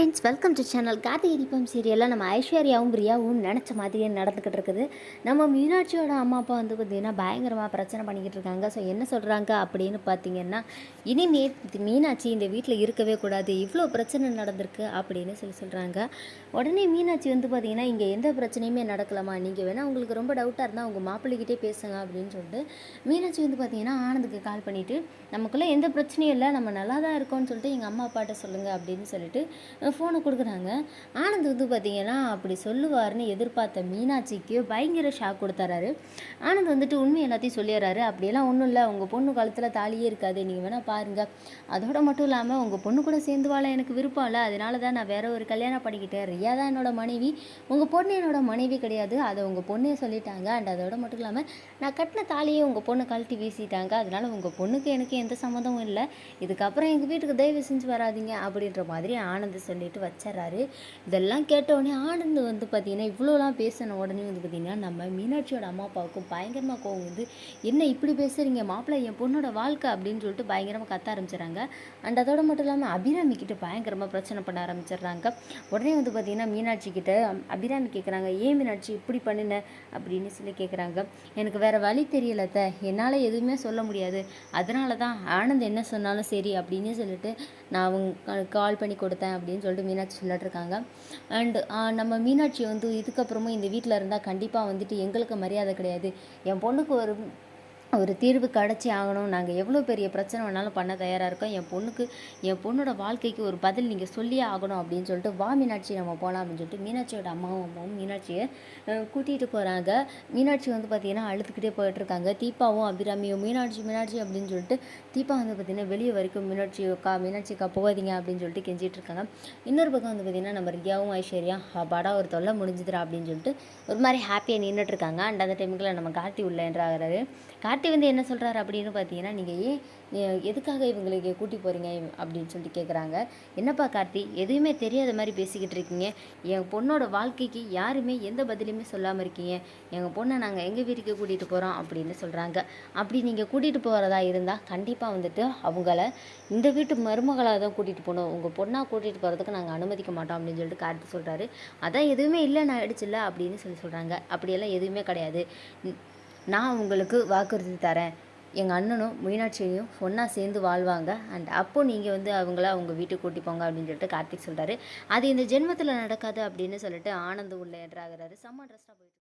Friends welcome to channel Karthigai Deepam சீரியலில் நம்ம ஐஸ்வர்யாவும் பிரியாவும் நினச்ச மாதிரியே நடந்துக்கிட்டு இருக்குது. நம்ம மீனாட்சியோட அம்மா அப்பா வந்து பார்த்திங்கன்னா பயங்கரமாக பிரச்சனை பண்ணிக்கிட்டு இருக்காங்க. ஸோ என்ன சொல்கிறாங்க அப்படின்னு பார்த்தீங்கன்னா இனிமே மீனாட்சி இந்த வீட்டில் இருக்கவே கூடாது. இவ்வளோ பிரச்சனை நடந்திருக்கு அப்படின்னு சொல்லி சொல்கிறாங்க உடனே மீனாட்சி வந்து பார்த்திங்கன்னா இங்கே எந்த பிரச்சனையுமே நடக்கலாமா நீங்கள் வேணால் உங்களுக்கு ரொம்ப டவுட்டாக இருந்தால் உங்கள் மாப்பிள்ளைகிட்டே பேசுங்க அப்படின்னு சொல்லிட்டு மீனாட்சி வந்து பார்த்திங்கன்னா ஆனந்துக்கு கால் பண்ணிவிட்டு நமக்குள்ளே எந்த பிரச்சனையும் இல்லை. நம்ம நல்லா தான் இருக்கோம்னு சொல்லிட்டு எங்கள் அம்மா அப்பாட்ட சொல்லுங்கள் அப்படின்னு சொல்லிட்டு ஃபோனை கொடுக்குறாங்க. ஆனந்த் வந்து பார்த்தீங்கன்னா அப்படி சொல்லுவார்னு எதிர்பார்த்த மீனாட்சிக்கு பயங்கர ஷாக் கொடுத்துறாரு. ஆனந்த் வந்துட்டு உண்மை எல்லாத்தையும் சொல்லிடுறாரு. அப்படியெல்லாம் ஒன்றும் இல்லை. உங்கள் பொண்ணு கழுத்தில் தாலியே இருக்காது. நீங்கள் வேணால் பாருங்கள் அதோட மட்டும் இல்லாமல் உங்கள் பொண்ணு கூட சேர்ந்து வாழ எனக்கு விருப்பம் இல்லை. அதனால தான் நான் வேற ஒரு கல்யாணம் பண்ணிக்கிட்டேன். ரியா தான் என்னோட மனைவி. உங்கள் பொண்ணு என்னோட மனைவி கிடையாது. அதை உங்கள் பொண்ணே சொல்லிட்டாங்க. அண்ட் அதோட மட்டும் இல்லாமல் நான் கட்டின தாலியை உங்கள் பொண்ணு கழட்டி வீசிட்டாங்க. அதனால் உங்கள் பொண்ணுக்கு எனக்கு எந்த சம்மந்தமும் இல்லை. இதுக்கப்புறம் எங்கள் வீட்டுக்கு தயவு செஞ்சு வராதீங்க. அப்படின்ற மாதிரி ஆனந்த் சொல்லிட்டு வச்சிட்றாரு இதெல்லாம் கேட்டவுடனே ஆனந்த் வந்து பார்த்தீங்கன்னா இவ்வளோலாம் பேசின உடனே வந்து பார்த்தீங்கன்னா நம்ம மீனாட்சியோட அம்மா அப்பாவுக்கும் பயங்கரமாக கோவம் வந்து என்ன இப்படி பேசுகிறீங்க மாப்பிள்ளை என் பொண்ணோட வாழ்க்கை அப்படின்னு சொல்லிட்டு பயங்கரமாக கத்த ஆரம்பிச்சிடுறாங்க அண்ட் அதோட மட்டும் இல்லாமல் அபிராமி கிட்ட பயங்கரமாக பிரச்சனை பண்ண ஆரம்பிச்சிடுறாங்க உடனே வந்து பார்த்தீங்கன்னா மீனாட்சி கிட்ட அபிராமி கேட்குறாங்க ஏன் மீனாட்சி இப்படி பண்ணின? அப்படின்னு சொல்லி கேட்குறாங்க எனக்கு வேற வழி தெரியலத்தை என்னால் எதுவுமே சொல்ல முடியாது. அதனால தான் ஆனந்த் என்ன சொன்னாலும் சரி அப்படின்னு சொல்லிட்டு நான் அவங்க கால் பண்ணி கொடுத்தேன் அப்படின்னு சொல்லிட்டு மீனாட்சி சொல்லிட்டு இருக்காங்க அண்ட் நம்ம மீனாட்சி வந்து இதுக்கப்புறமும் இந்த வீட்டில் இருந்தால் கண்டிப்பாக வந்துட்டு எங்களுக்கு மரியாதை கிடையாது. என் பொண்ணுக்கு ஒரு ஒரு தீர்வு கிடச்சி ஆகணும். நாங்கள் எவ்வளோ பெரிய பிரச்சனை வேணாலும் பண்ண தயாராக இருக்கோம். என் பொண்ணுக்கு என் பொண்ணோட வாழ்க்கைக்கு ஒரு பதில் நீங்கள் சொல்லியே ஆகணும் அப்படின்னு சொல்லிட்டு வா மீனாட்சி நம்ம போகலாம் அப்படின்னு சொல்லிட்டு மீனாட்சியோட அம்மாவும் அம்மாவும் மீனாட்சியை கூட்டிகிட்டு போகிறாங்க மீனாட்சி வந்து பார்த்திங்கன்னா அழுதுகிட்டே போயிட்டுருக்காங்க தீபாவும் அபிராமியும் மீனாட்சி மீனாட்சி அப்படின்னு சொல்லிட்டு தீபா வந்து பார்த்திங்கன்னா வெளியே வரைக்கும் மீனாட்சி அக்கா மீனாட்சி அக்கா போகாதீங்க அப்படின்னு சொல்லிட்டு கெஞ்சிட்டு இருக்காங்க. இன்னொரு பக்கம் வந்து பார்த்திங்கன்னா நம்ம ரியாவும் ஐஸ்வர்யா படா ஒரு தொல்லை முடிஞ்சுதுரா அப்படின்னு சொல்லிட்டு ஒரு மாதிரி ஹாப்பியாக நின்றுட்டுருக்காங்க அண்ட் அந்த டைமுக்குள்ள நம்ம கார்த்தி உள்ள என்றாகிறாரு கார்த்தி வந்து என்ன சொல்கிறாரு அப்படின்னு பார்த்தீங்கன்னா நீங்கள் ஏன் எதுக்காக இவங்களுக்கு கூட்டி போகிறீங்க அப்படின்னு சொல்லிட்டு கேட்குறாங்க என்னப்பா கார்த்தி எதுவுமே தெரியாத மாதிரி பேசிக்கிட்டு இருக்கீங்க. என் பொண்ணோட வாழ்க்கைக்கு யாருமே எந்த பதிலுமே சொல்லாமல் இருக்கீங்க. எங்கள் பொண்ணை நாங்கள் எங்கள் வீட்டுக்கு கூட்டிகிட்டு போகிறோம் அப்படின்னு சொல்கிறாங்க அப்படி நீங்கள் கூட்டிகிட்டு போகிறதா இருந்தால் கண்டிப்பாக வந்துட்டு அவங்கள இந்த வீட்டு மருமகளாக தான் கூட்டிகிட்டு போகணும். உங்கள் பொண்ணாக கூட்டிகிட்டு போகிறதுக்கு நாங்கள் அனுமதிக்க மாட்டோம் அப்படின்னு சொல்லிட்டு கார்த்தி சொல்கிறாரு அதான் எதுவுமே இல்லை நான் அடிச்சில்ல அப்படின்னு சொல்லி சொல்கிறாங்க அப்படியெல்லாம் எதுவுமே கிடையாது. நான் உங்களுக்கு வாக்குறுதி தரேன். எங்கள் அண்ணனும் மீனாட்சியையும் ஒன்றா சேர்ந்து வாழ்வாங்க. அண்ட் அப்போ நீங்கள் வந்து அவங்கள அவங்க வீட்டுக்கு கூட்டி போங்க அப்படின்னு சொல்லிட்டு கார்த்திக் சொல்கிறாரு அது இந்த ஜென்மத்தில் நடக்காது அப்படின்னு சொல்லிட்டு ஆனந்த் உள்ள என்றாகிறாரு. செம்ம ட்ரெஸ்ஸாக போயிட்டு